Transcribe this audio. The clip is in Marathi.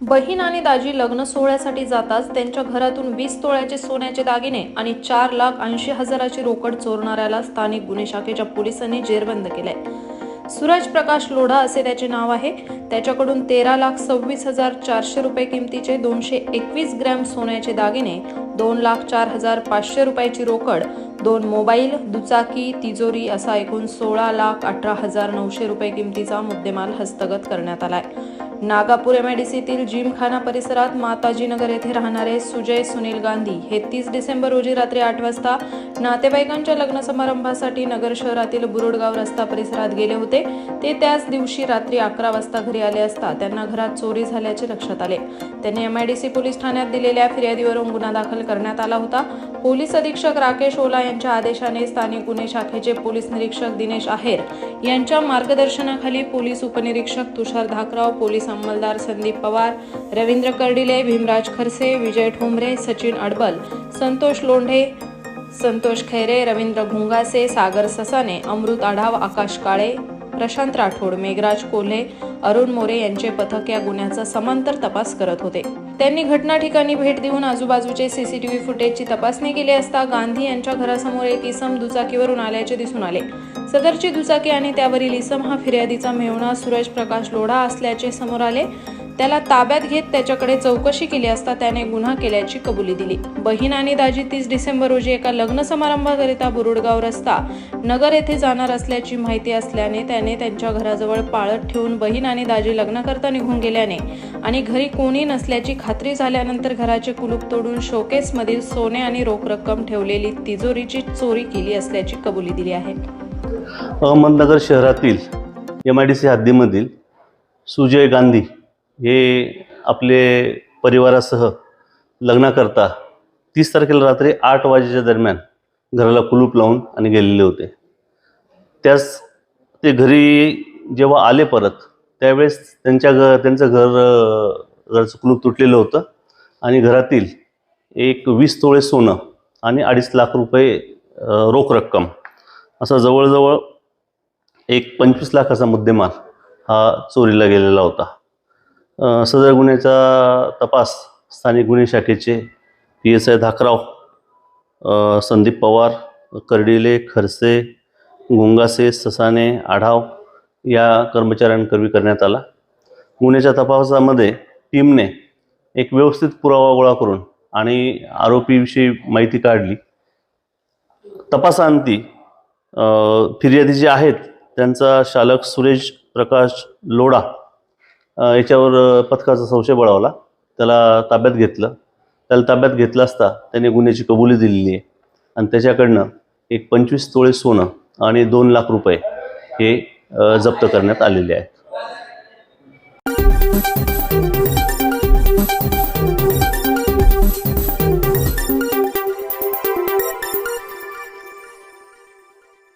बहीण आणि दाजी लग्न सोहळ्यासाठी जाताच त्यांच्या घरातून वीस तोळ्याचे सोन्याचे दागिने आणि चार लाख ऐंशी हजाराची रोकड चोरणाऱ्याला स्थानिक गुन्हे शाखेच्या पोलिसांनी जेरबंद केलंय. सूरज प्रकाश लोढा असे त्याचे नाव आहे. त्याच्याकडून तेरा लाख सव्वीस हजार चारशे रुपये किमतीचे दोनशे एकवीस ग्रॅम सोन्याचे दागिने दोन लाख चार हजार पाचशे रुपयाची रोकड दोन मोबाईल दुचाकी तिजोरी असा एकूण सोळा लाख अठरा हजार नऊशे रुपये किमतीचा मुद्देमाल हस्तगत करण्यात आलाय. नागापूर एमआयडीसीतील जिमखाना परिसरात माताजीनगर येथे राहणारे सुजय सुनील गांधी हे तीस डिसेंबर रोजी रात्री आठ वाजता नातेवाईकांच्या लग्न समारंभासाठी नगर शहरातील बुरुडगाव रस्ता परिसरात गेले होते. ते त्याच दिवशी रात्री अकरा वाजता घरी आले असता त्यांना घरात चोरी झाल्याचे लक्षात आले. त्यांनी एमआयडीसी पोलीस ठाण्यात दिलेल्या फिर्यादीवरून गुन्हा दाखल करण्यात आला होता. पोलीस अधीक्षक राकेश ओला यांच्या आदेशाने स्थानिक गुन्हे शाखेचे पोलीस निरीक्षक दिनेश आहेर यांच्या मार्गदर्शनाखाली पोलीस उपनिरीक्षक तुषार धाकराव पोलीस अंमलदार संदीप पवार रवींद्र कर्डिले भीमराज खरसे विजय ठोंबरे सचिन अडबल संतोष लोंढे संतोष खैरे रवींद्र घुंगासे सागर ससाने अमृत आढाव आकाश काळे प्रशांत राठोड मेघराज कोल्हे अरुण मोरे यांचे पथक या गुन्ह्याचा समांतर तपास करत होते. त्यांनी घटना ठिकाणी भेट देऊन आजूबाजूचे सीसीटीव्ही फुटेजची तपासणी केली असता गांधी यांच्या घरासमोर एक इसम दुचाकीवरून आल्याचे दिसून आले. सदरची दुचाकी आणि त्यावरील इसम हा फिर्यादीचा मेहुणा सूरज प्रकाश लोढा असल्याचे समोर आले. त्याला ताब्यात घेत त्याच्याकडे चौकशी केली असता त्याने गुन्हा केल्याची कबुली दिली. बहीण आणि दाजी तीस डिसेंबर रोजी एका लग्न समारंभाकरिता बुरुडगाव रस्ता नगर येथे जाणार असल्याची माहिती असल्याने त्याने त्यांच्या घराजवळ पाळत ठेवून बहीण आणि दाजी लग्न करता निघून गेल्याने आणि घरी कोणी नसल्याची खात्री झाल्यानंतर घराचे कुलूप तोडून शोकेसमधील सोने आणि रोख रक्कम ठेवलेली तिजोरीची चोरी केली असल्याची कबुली दिली आहे. अहमदनगर शहरातील एम आय डी सी हद्दीमधील सुजय गांधी हे आपले परिवारासह लग्नाकरता तीस तारखेला रात्री आठ वाजेच्या दरम्यान घराला कुलूप लावून आणि गेलेले होते. त्यास ते घरी जेव्हा आले परत त्यावेळेस त्यांच्या घ त्यांचं घर घरचं कुलूप तुटलेलं होतं आणि घरातील एक वीस तोळे सोनं आणि अडीच लाख रुपये रोख रक्कम असा जवळजवळ एक पंचवीस लाखाचा मुद्देमाल हा चोरीला गेलेला होता. सदर गुन्ह्याचा तपास स्थानिक गुन्हे शाखेचे P S I Dhakrao Sandeep Pawar Kardile Kharse Gungase Sasane Adhav या कर्मचाऱ्यांकरवी करण्यात आला. गुन्ह्याच्या तपासामध्ये टीमने एक व्यवस्थित पुरावा गोळा करून आणि आरोपीविषयी माहिती काढली. तपासांती फिर्यादी जे आहेत त्यांचा शालक सुरेश प्रकाश लोढा याच्यावर पथकाचा संशय बळावला. त्याला ताब्यात घेतलं. त्याला ताब्यात घेतलं असता त्याने गुन्ह्याची कबुली दिलेली आहे. आणि त्याच्याकडनं एक पंचवीस तोळे सोनं आणि दोन लाख रुपये हे जप्त करण्यात आलेले आहेत.